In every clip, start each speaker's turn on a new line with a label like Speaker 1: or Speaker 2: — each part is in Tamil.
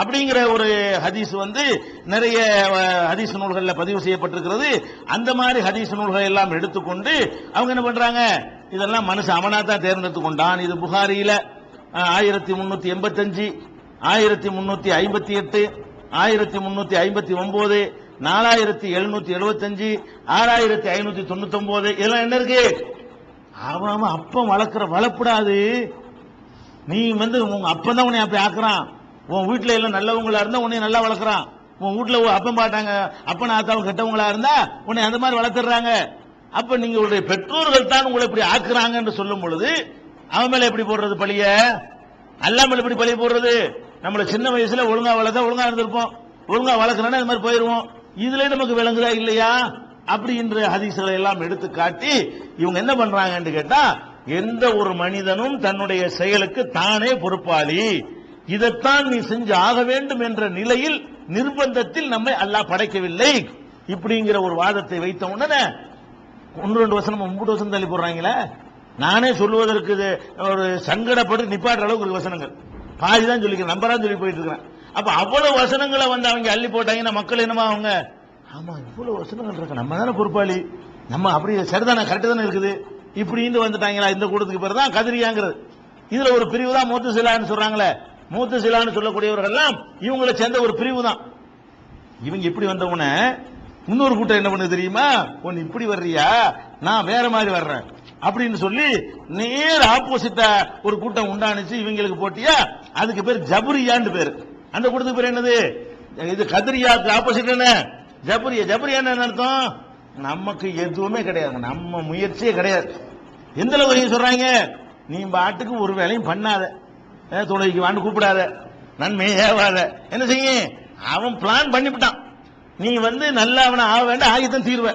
Speaker 1: அப்படிங்கிற ஒரு ஹதீஸ் வந்து நிறைய ஹதீஸ் நூல்களில் பதிவு செய்யப்பட்டிருக்கிறது. அந்த மாதிரி ஹதீஸ் நூல்களை எல்லாம் எடுத்துக்கொண்டு அவங்க என்ன பண்றாங்க? இதெல்லாம் மனுஷன் அவனா தான் தேர்ந்தெடுத்து கொண்டான். இது புகாரியில ஆயிரத்தி முன்னூத்தி எண்பத்தஞ்சு ஆயிரத்தி முன்னூத்தி ஐம்பத்தி எட்டு ஆயிரத்தி முன்னூத்தி ஐம்பத்தி ஒன்பது நாலாயிரத்தி எழுநூத்தி எழுபத்தஞ்சு ஆறாயிரத்தி ஐநூத்தி தொண்ணூத்தி ஒன்பது இதெல்லாம் என்ன இருக்கு? அவன் அப்பம் வளர்க்குற வளர்ப்படாது. நீ வந்து உங்க அப்பந்தான் உன்னை அப்படி ஆக்குறான். உன் வீட்டில் எல்லாம் நல்லவங்களா இருந்தா உன்னை நல்லா வளர்க்குறான். உன் வீட்டில் அப்பன் பாட்டாங்க அப்பன் ஆத்தாவும் கெட்டவங்களா இருந்தா உன்னை அந்த மாதிரி வளர்த்துறாங்க. அப்ப நீங்க உங்களுடைய பெற்றோர்கள் தான் உங்களை இப்படி ஆக்குறாங்கன்னு சொல்லும் பொழுது அவன் மேல எப்படி போடுறது பழிய? அல்லாமல் எப்படி பழிய போடுறது? நம்மள சின்ன வயசுல ஒழுங்கா வளர்த்தா ஒழுங்கா இருந்திருப்போம். ஒழுங்கா வளர்க்கணும்னா இந்த மாதிரி போயிருவோம். இதுல நமக்கு விளங்குதா இல்லையா? அப்படின்ற ஹதீசுகளை எல்லாம் எடுத்து காட்டி இவங்க என்ன பண்றாங்கன்னு கேட்டா எந்த ஒரு மனிதனும் தன்னுடைய செயலுக்கு தானே பொறுப்பாளி. இதைத்தான் நீ செஞ்சு ஆக வேண்டும் என்ற நிலையில் நிர்பந்தத்தில் நம்மை அல்லாஹ் படைக்கவில்லை. இப்படிங்கிற ஒரு வாதத்தை வைத்த உடனே ஒன்று ரெண்டு வசனம் ஒன்பது வசனம் தள்ளி போடுறாங்களே? நானே சொல்லுவதற்கு இது ஒரு சங்கடப்பட்டு நிப்பாடுற அளவுக்கு ஒரு வசனங்கள். பாதி தான் சொல்லிக்கிறேன் நம்பரா சொல்லி போயிட்டு இருக்கிறேன் அப்போ அவ்வளோ வசனங்களை வந்து அவங்க அள்ளி போட்டாங்கன்னா மக்கள் என்னமா அவங்க? ஆமாம் இவ்வளோ வசனங்கள் இருக்கு. நம்ம தானே பொறுப்பாளி. நம்ம அப்படி சரிதானே கரெக்டு தானே இருக்குது. இப்படின்னு வந்துட்டாங்களா இந்த கூட்டத்துக்கு பேர் தான் கதிரியாங்கிறது. இதில் ஒரு பிரிவு தான் மூத்த சிலான்னு சொல்கிறாங்களே மூத்த சிலான்னு சொல்லக்கூடியவர்கள்லாம் இவங்களை சேர்ந்த ஒரு பிரிவு தான். இவங்க இப்படி வந்தவன இன்னொரு கூட்டம் என்ன பண்ணுது தெரியுமா? ஒன்னு இப்படி வர்றியா? நான் வேற மாதிரி வர்றேன். அப்படின்னு சொல்லி நேர் ஆப்போசிட்டா ஒரு கூட்டம் உண்டானுச்சு. இவங்களுக்கு போட்டியா? அதுக்கு பேர் ஜபுரியான்னு பேர். அந்த கூட்டத்துக்கு பேர் என்னது? இது கதிரியாக்கு ஆப்போசிட் என்ன? ஜபுரியா. ஜபுரியா என்ன அர்த்தம்? நமக்கு எதுவுமே கிடையாது. நம்ம முயற்சியே கிடையாது. எந்த அளவு சொல்றாங்க? நீ பாட்டுக்கு ஒரு வேலையும் பண்ணாத. துணைக்கு வாண்டு கூப்பிடாத. நன்மையே ஏவாத. என்ன செய்ய? அவன் பிளான் பண்ணிவிட்டான். நீ வந்து நல்லவன ஆக வேண்டாம் ஆகித்தான் தீர்வ.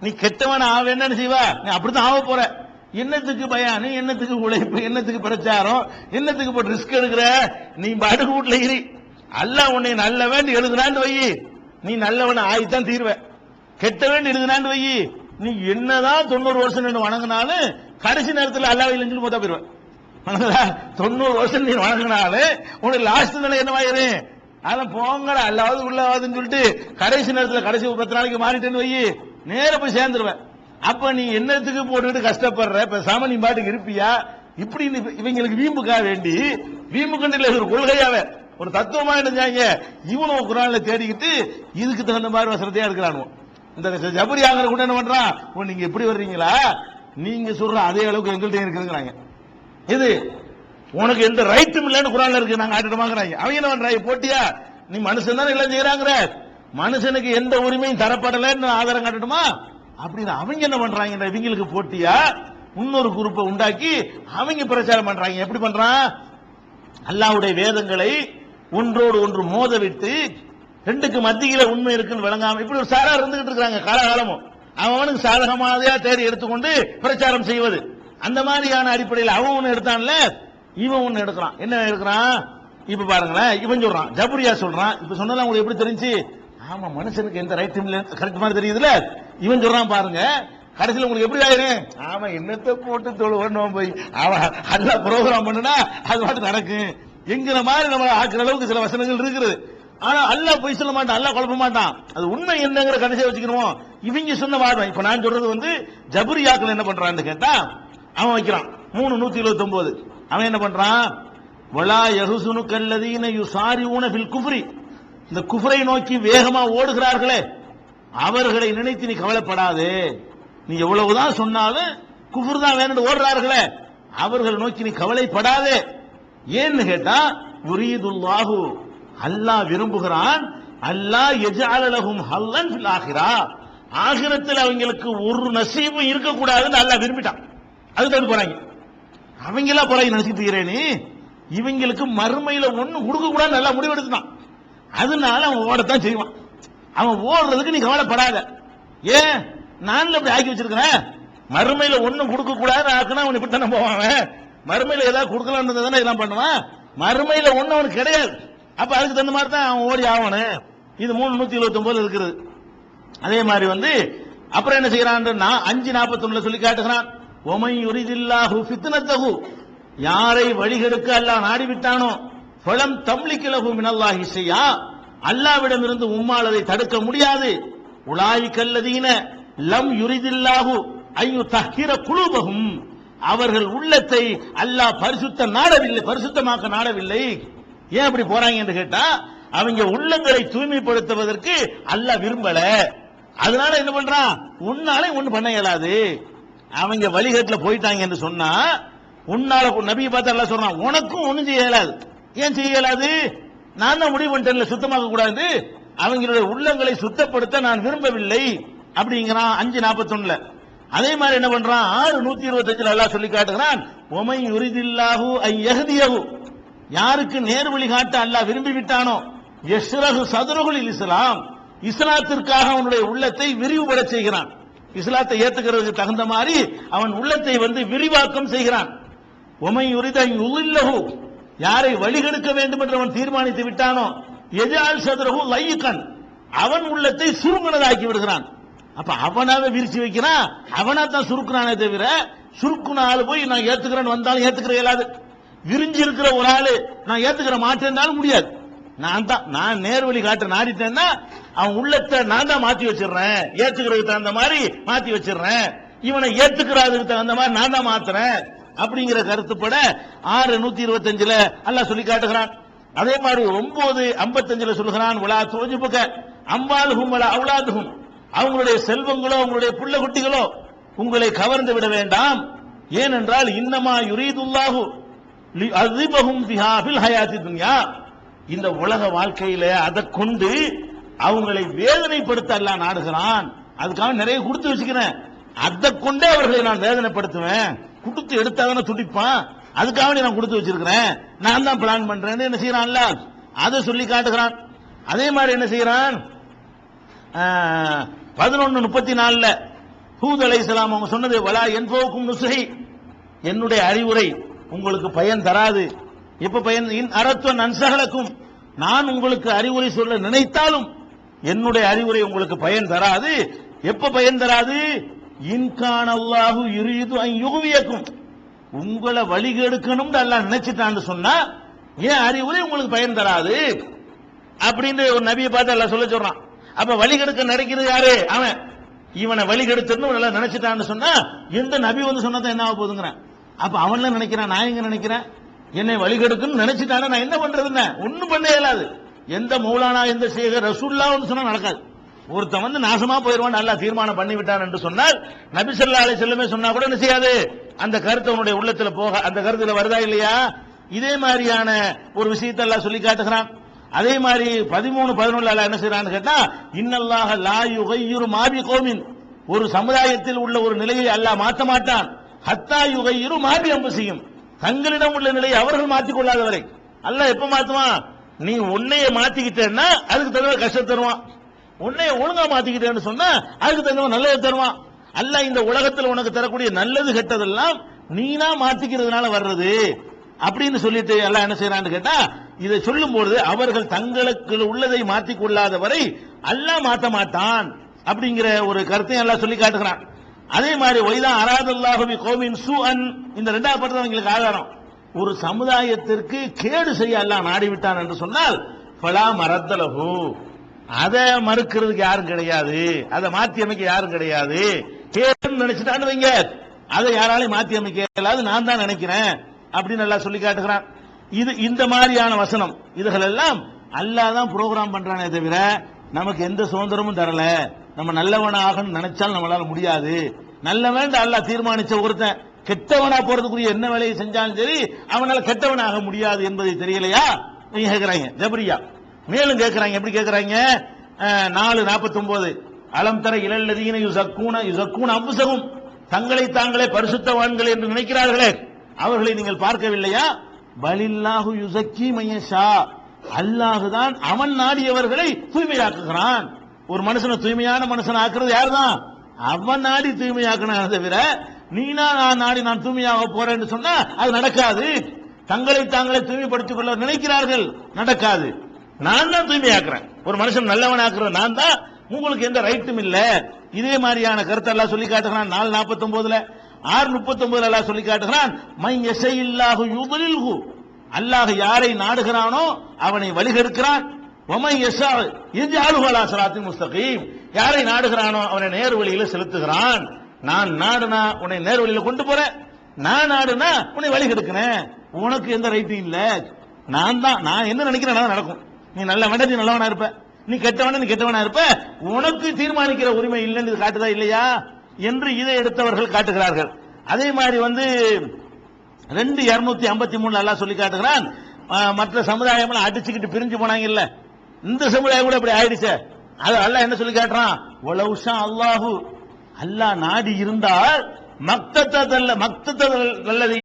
Speaker 1: நீ கெட்டவன ஆக வேண்டாம்னு செய்வா? நீ அப்படித்தான் ஆக போற. என்னத்துக்கு பயானு? என்னத்துக்கு உழைப்பு? என்னத்துக்கு பிரச்சாரம்? என்னத்துக்கு போட்டு ரிஸ்க் எடுக்கிற? நீ பாட்டுக்கு வீட்டுல இரு. அல்ல உன்னை நல்ல வேண்டி எழுதுனான்னு வை. நீ நல்லவன ஆகித்தான் தீர்வ. கெட்ட வேண்டி எழுதுனான்னு வை. நீ என்னதான் தொண்ணூறு வருஷம் நின்று வணங்கினாலும் கடைசி நேரத்தில் அல்லாஹ் இல்லைன்னு போதா போயிருவேன் தொண்ணூறு வருஷம் நீ வணங்கினாலும் உனக்கு லாஸ்ட் நிலை என்னவாயிரு? அதெல்லாம் போங்கடா. அல்லாவது உள்ளாவதுன்னு சொல்லிட்டு கடைசி நேரத்தில் கடைசி பத்து நாளைக்கு மாறிட்டேன்னு வை நேர போய் சேர்ந்துருவேன். அப்ப நீ என்னத்துக்கு போட்டுக்கிட்டு கஷ்டப்படுற? பேசாம நீ பாட்டுக்கு இருப்பியா? இப்படி இவங்களுக்கு வீம்புக்கா வேண்டி? வீம்பு கண்டில ஒரு கொள்கையாவே. ஒரு தத்துவமா இருந்தாங்க இவனும் குரான்ல தேடிக்கிட்டு இதுக்கு தகுந்த மாதிரி வசனத்தையா இருக்கிறானுவோ இந்த ஜபரி ஆகிற கூட என்ன பண்றான்? நீங்க எப்படி வர்றீங்களா? நீங்க சொல்ற அதே அளவுக்கு எங்கள்கிட்ட இருக்குங்கிறாங்க இது உனக்கு எந்த ரைட்டும் இல்லைன்னு குரான்ல இருக்கு நாங்க ஆட்டிடமாங்கிறாங்க அவங்க என்ன பண்றாங்க போட்டியா? நீ மனுஷன் தானே எல்லாம் செய்யறாங்கிற மனுஷனுக்கு எந்த உரிமையும் தரப்படலைன்னு ஆதாரம் காட்டணுமா அப்படின்னு அவங்க என்ன பண்றாங்க இவங்களுக்கு போட்டியா? இன்னொரு குரூப்பை உண்டாக்கி அவங்க பிரச்சாரம் பண்றாங்க. எப்படி பண்றான்? அல்லாவுடைய வேதங்களை ஒன்றோடு ஒன்று மோத விட்டு ரெண்டுக்கு மத்தியில உண்மை இருக்குன்னு விளங்காம இப்படி ஒரு சாரா இருந்துகிட்டு இருக்காங்க காலகாலமும். அவனுக்கு சாதகமானதையா தேடி எடுத்துக்கொண்டு பிரச்சாரம் செய்வது. அந்த மாதிரியான அடிப்படையில் அவன் ஒன்று எடுத்தான்ல இவன் ஒன்று எடுக்கிறான். என்ன எடுக்கிறான்? இப்ப பாருங்களேன் இவன் சொல்றான் ஜபுரியா சொல்றான். இப்ப சொன்னதெல்லாம் உங்களுக்கு எப்படி தெரிஞ்சு? ஆமா மனுஷனுக்கு எந்த ரைட்டும் இல்ல கரெக்ட் மாதிரி தெரியுதுல இவன் சொல்றான் பாருங்க கடைசியில் உங்களுக்கு எப்படி ஆயிரும் ஆமா என்னத்தை போட்டு தொழுவோம் போய்? அவன் அல்ல ப்ரோக்ராம் பண்ணுனா அது மட்டும் நடக்கும். எங்கிற மாதிரி நம்ம ஆக்குற அளவுக்கு சில வசனங்கள் இருக்குது. ஆனா அல்ல போய் சொல்ல மாட்டான் அல்ல குழப்ப மாட்டான். அது உண்மை என்னங்கிற கடைசியை வச்சுக்கணும் இவங்க சொன்ன வாதம். இப்ப நான் சொல்றது வந்து ஜபுரியாக்கள் என்ன பண்றான்னு கேட்டா அவன் வைக்கிறான். மூணு நூத்தி இருபத்தி ஒன்பது அவன் என்ன பண்றான்? வலா யகுசுனு கல்லதீன யுசாரி ஊனபில் குஃப்ரி. இந்த குஃப்ரை நோக்கி வேகமா ஓடுகிறார்களே அவர்களை நினைத்து நீ கவலைப்படாதே. நீ எவ்வளவுதான் சொன்னாலும் குஃபுர் தான் வேணும் ஓடுறார்களே அவர்கள் நோக்கி நீ கவலைப்படாதே. ஏன்னு கேட்டா உரியதுல்லாஹு அல்லாஹ் விரும்புகிறான் அல்லாஹ் எஜாலலகும் ஹல்லன் ஆகிறா ஆகிரத்தில் அவங்களுக்கு ஒரு நசீபும் இருக்கக்கூடாதுன்னு அல்லாஹ் விரும்பிட்டான். அதுக்கு போறாங்க. அவங்களா போறாங்க நினைச்சிட்டு இருக்கிறேன் நீ. இவங்களுக்கு மறுமையில ஒண்ணு கொடுக்க கூட நல்லா முடிவெடுத்தான் அதனால அவன் ஓடத்தான் செய்வான். அவன் ஓடுறதுக்கு நீ கவலைப்படாத. ஏன்? நான் அப்படி ஆக்கி வச்சிருக்கிறேன். மறுமையில ஒண்ணும் கொடுக்க கூடாது ஆக்குனா அவன் இப்படி தானே போவான் மறுமையில ஏதாவது கொடுக்கலாம்னு தானே இதெல்லாம் பண்ணுவான்? மறுமையில ஒண்ணு அவனுக்கு கிடையாது. அப்ப அதுக்கு தகுந்த மாதிரி தான் அவன் ஓடி ஆகணும் இது மூணு நூத்தி இருபத்தி ஒன்பது இருக்கிறது அதே மாதிரி வந்து அப்புறம் என்ன செய்யறான் நான் அஞ்சு நாற்பத்தி சொல்லி காட்டுகிறான். ஒமை யுரிதில்லாஹு ஃபித்னத்தகு யாரை வழிகெடுக்க அல்லாஹ் நாடிவிட்டானோ பழம் ஃபலம் தம்லிக்கிலகு மினல்லாஹி செய்யா அல்லாவிடமிருந்து உம்மால் அதை தடுக்க முடியாது. உலாய் கல்லதீன லம் யுரிதில்லாஹு ஐயு தஹிர குழுபகும் அவர்கள் உள்ளத்தை அல்லாஹ் பரிசுத்த நாடவில்லை பரிசுத்தமாக்க நாடவில்லை. ஏன் அப்படி போறாங்க என்று கேட்டா அவங்க உள்ளங்களை தூய்மைப்படுத்துவதற்கு அல்லாஹ் விரும்பல. அதனால என்ன பண்றான்? உன்னாலே ஒண்ணு பண்ண இயலாது. அவங்க வழிகட்டில் போயிட்டாங்க என்று சொன்னா உன்னால நபியை பார்த்து எல்லாம் சொல்றான் உனக்கும் ஒன்றும் செய்ய இயலாது. ஏன் செய்ய இயலாது? நான் தான் முடிவு பண்ணிட்டேன்ல சுத்தமாக்க கூடாது. அவங்களுடைய உள்ளங்களை சுத்தப்படுத்த நான் விரும்பவில்லை அப்படிங்கிறான் அஞ்சு நாற்பத்தொன்னுல அதே மாதிரி என்ன பண்றான்? ஆறு நூத்தி இருபத்தஞ்சுல அல்லாஹ் சொல்லி காட்டுகிறான் உமை உரிதில்லாஹு ஐ யாருக்கு நேர் வழி காட்ட அல்லாஹ் விரும்பி விட்டானோ? எஸ்ரகு சதுரகுல் இஸ்லாம். இஸ்லாத்திற்காக அவனுடைய உள்ளத்தை விரிவுபட செய்கிறான். இஸ்லாத்தை ஏத்துக்கிறதுக்கு தகுந்த மாதிரி அவன் உள்ளத்தை வந்து விரிவாக்கம் செய்கிறான். உமை யுரித யுல்லஹு யாரை வழிகெடுக்க வேண்டும் என்று அவன் தீர்மானித்து விட்டானோ எஜால் சதுரகு லையுக்கன் அவன் உள்ளத்தை சுருங்கினதாக்கி விடுகிறான். அப்ப அவனாவே விரிச்சு வைக்கிறான். அவனா தான் சுருக்குறானே தவிர சுருக்குன போய் நான் ஏத்துக்கிறேன்னு வந்தாலும் ஏத்துக்கிற இயலாது. விரிஞ்சு இருக்கிற ஒரு ஆளு நான் ஏத்துக்கிற மாட்டேன்னாலும் முடியாது. நான் தான் நான் நேர்வழி காட்ட நாடிட்டேன்னா அவன் உள்ளத்தை நான் தான் மாத்தி வச்சிடுறேன். ஏத்துக்கிறதுக்கு தகுந்த மாதிரி மாத்தி வச்சிடுறேன். இவனை ஏத்துக்கிறதுக்கு தகுந்த மாதிரி நான் தான் மாத்துறேன். அப்படிங்கிற கருத்துப்பட ஆறு நூத்தி இருபத்தஞ்சுல அல்லாஹ் சொல்லி காட்டுகிறான். அதே மாதிரி ஒன்பது ஐம்பத்தஞ்சுல சொல்லுகிறான் உலா தோஜுபுக்க அம்பாலுகும் வலா அவுலாதுகும் அவங்களுடைய செல்வங்களோ அவங்களுடைய புள்ள குட்டிகளோ உங்களை கவர்ந்து விட வேண்டாம். ஏனென்றால் இன்னமா யுரீதுல்லாஹு அதிபகும் பிஹாபில் ஹயாத்தி துன்யா. இந்த உலக வாழ்க்கையில அதை கொண்டு அவங்களை வேதனைப்படுத்த அல்லாஹ் நாடுகிறான். அதுக்காக நிறைய கொடுத்து வச்சுக்கிறேன். அதை கொண்டே அவர்களை நான் வேதனைப்படுத்துவேன். கொடுத்து எடுத்தாதான துடிப்பான். அதுக்காக நான் கொடுத்து வச்சிருக்கிறேன். நான் தான் பிளான் பண்றேன்னு என்ன செய்யறான்ல அதை சொல்லி காட்டுகிறான். அதே மாதிரி என்ன செய்யறான்? பதினொன்னு முப்பத்தி நாலுல ஹூத் அலை அவங்க சொன்னது வலா என்போக்கும் நுசுகை என்னுடைய அறிவுரை உங்களுக்கு பயன் தராது. இப்ப பயன் இன் அரத்துவ நன்சகலக்கும் நான் உங்களுக்கு அறிவுரை சொல்ல நினைத்தாலும் என்னுடைய அறிவுரை உங்களுக்கு பயன் தராது. எப்ப பயன் தராது? இன்கான் அல்லாஹு யுரீது யுகுவியக்கும் உங்களை வழிகெடுக்கணும்னு அல்லாஹ் நினைச்சிட்டான்னு சொன்னா ஏன் அறிவுரை உங்களுக்கு பயன் தராது. அப்படின்னு ஒரு நபியை பார்த்து எல்லாம் சொல்ல சொல்றான். அப்ப வழிகெடுக்க நடக்கிறது யாரு? அவன். இவனை வழிகெடுத்துன்னு நல்லா நினைச்சிட்டான்னு சொன்னா எந்த நபி வந்து சொன்னதான் என்ன ஆக போதுங்கிறேன் அப்ப அவன்ல நினைக்கிறான் நான் எங்க நினைக்கிறேன்? என்னை வழிகெடுக்குன்னு நினைச்சிட்டானா? நான் என்ன பண்றதுன்னு? ஒண்ணும் பண்ண இயலாது. எந்த மௌலானா எந்த சேகர் ரசூல்லான்னு சொன்னா நடக்காது. ஒருத்தன் வந்து நாசமா போயிருவான் நல்லா தீர்மானம் பண்ணி விட்டான் என்று சொன்னால் நபிசல்லா ஸல்லல்லாஹு செல்லுமே சொன்னா கூட என்ன செய்யாது? அந்த கருத்து அவனுடைய உள்ளத்துல போக அந்த கருத்துல வருதா இல்லையா? இதே மாதிரியான ஒரு விஷயத்தை எல்லாம் சொல்லி காட்டுகிறான். அதே மாதிரி பதிமூணு பதினொன்னுல என்ன செய்யறான்னு கேட்டா இன்னல்லாக லா யுகையுறு மாபி கோமின். ஒரு சமுதாயத்தில் உள்ள ஒரு நிலையை அல்லாஹ் மாற்ற மாட்டான். ஹத்தா யுகையுறு மாபி அம்பு செய்யும் தங்களிடம் உள்ள நிலையை அவர்கள் மாற்றிக் கொள்ளாத வரை அல்லாஹ் எப்ப மாத்துவான்? நீ உன்னைய மாத்திக்கிட்டேன்னா அதுக்கு தகுந்த கஷ்டம் தருவான். உன்னைய ஒழுங்கா மாத்திக்கிட்டேன்னு சொன்னா அதுக்கு தகுந்த நல்லது தருவான். அல்ல இந்த உலகத்தில் உனக்கு தரக்கூடிய நல்லது கெட்டதெல்லாம் நீனா மாத்திக்கிறதுனால வர்றது. அப்படின்னு சொல்லிட்டு எல்லாம் என்ன செய்யறான்னு கேட்டா இதை சொல்லும் பொழுது அவர்கள் தங்களுக்கு உள்ளதை மாற்றிக் கொள்ளாத வரை அல்ல மாத்த மாட்டான் அப்படிங்கிற ஒரு கருத்தையும் எல்லாம் சொல்லி காட்டுகிறான். அதே மாதிரி ஒய்தா அராதல்லாஹுபி கோவின் சு அன் இந்த ரெண்டாவது படத்தில் அவங்களுக்கு ஆதாரம். ஒரு சமுதாயத்திற்கு கேடு செய்ய எல்லாம் நாடிவிட்டான் என்று சொன்னால் பலா மரத்தலகு அதை மறுக்கிறதுக்கு யாரும் கிடையாது. அதை மாத்தி அமைக்க யாரும் கிடையாது. கேடுன்னு நினைச்சிட்டான்னு வைங்க. அதை யாராலையும் மாத்தி அமைக்க இயலாது. நான் தான் நினைக்கிறேன் அப்படின்னு நல்லா சொல்லி காட்டுகிறான். இது இந்த மாதிரியான வசனம். இதுகள் எல்லாம் அல்லாஹ் தான் ப்ரோக்ராம் பண்றானே தவிர நமக்கு எந்த சுதந்திரமும் தரல. நம்ம நல்லவனாகணும்னு நினைச்சாலும் நம்மளால முடியாது. நல்லவன் அல்லாஹ் தீர்மானிச்ச ஒருத்தன். கெட்டவனா போறதுக்குரிய என்ன வேலையை செஞ்சாலும் சரி அவனால கெட்டவனாக முடியாது என்பதை தெரியலையா? நீங்க கேக்குறாங்க. ஜபரியா. மேலும் கேக்குறாங்க. எப்படி கேக்குறாங்க? நாலு நாற்பத்தி ஒன்பது அலம் தர இளல்லதீன யுசக்கூன யுசக்கூன அம்புசகும். தங்களை தாங்களே பரிசுத்தவான்கள் என்று நினைக்கிறார்களே. அவர்களை நீங்கள் பார்க்கவில்லையா? பலில்லாஹு யுசக்கி மையஷா. அல்லாஹுதான் அவன் நாடியவர்களை தூய்மையாக்குகிறான். ஒரு மனுஷனை தூய்மையான மனுஷன் ஆக்குறது யாருதான்? அவன் நாடி தூய்மையாக்கணும் தவிர நீனா நான் நாடி நான் தூய்மையாக போறேன்னு சொன்னா அது நடக்காது. தங்களை தாங்களே தூய்மைப்படுத்திக் கொள்ள நினைக்கிறார்கள். நடக்காது. நான் தான் தூய்மையாக்குறேன். ஒரு மனுஷன் நல்லவன் ஆக்குறேன் நான் தான். உங்களுக்கு எந்த ரைட்டும் இல்ல. இதே மாதிரியான கருத்தை எல்லாம் சொல்லி காட்டுகிறான். நாலு நாற்பத்தி ஒன்பதுல ஆறு முப்பத்தி ஒன்பதுல எல்லாம் சொல்லி காட்டுகிறான். மை எசையில்லாஹு யுதலில்ஹு. அல்லாஹ் யாரை நாடுகிறானோ அவனை வழிகெடுக்கிறான். ஒமை யஷா இஜாலுஹலா சலாத்தின் முஸ்தகீம் யாரை நாடுகிறானோ அவனை நேர் வழியில செலுத்துகிறான். நான் நாடுனா உன்னை நேர் வழியில கொண்டு போறேன். நான் நாடுனா உன்னை வழி கெடுக்கிறேன். உனக்கு எந்த ரைட்டும் இல்ல. நான் தான் நான் என்ன நினைக்கிறேன் நடக்கும். நீ நல்லவன நீ நல்லவனா இருப்ப. நீ கெட்டவன நீ கெட்டவனா இருப்ப. உனக்கு தீர்மானிக்கிற உரிமை இல்லைன்னு காட்டுதா இல்லையா? என்று இதை எடுத்தவர்கள் காட்டுகிறார்கள். அதே மாதிரி வந்து ரெண்டு இருநூத்தி ஐம்பத்தி மூணு நல்லா சொல்லி காட்டுகிறான். மற்ற சமுதாயம் அடிச்சுக்கிட்டு பிரிஞ்சு போனாங்க இல்லை. இந்த சமுதாயம் கூட அப்படி ஆயிடுச்சு. அது அல்லாஹ் என்ன சொல்லி காட்டுறான்? உலவுஷா அல்லாஹு. அல்லாஹ் நாடி இருந்தால் மக்தத்தல்ல நல்லது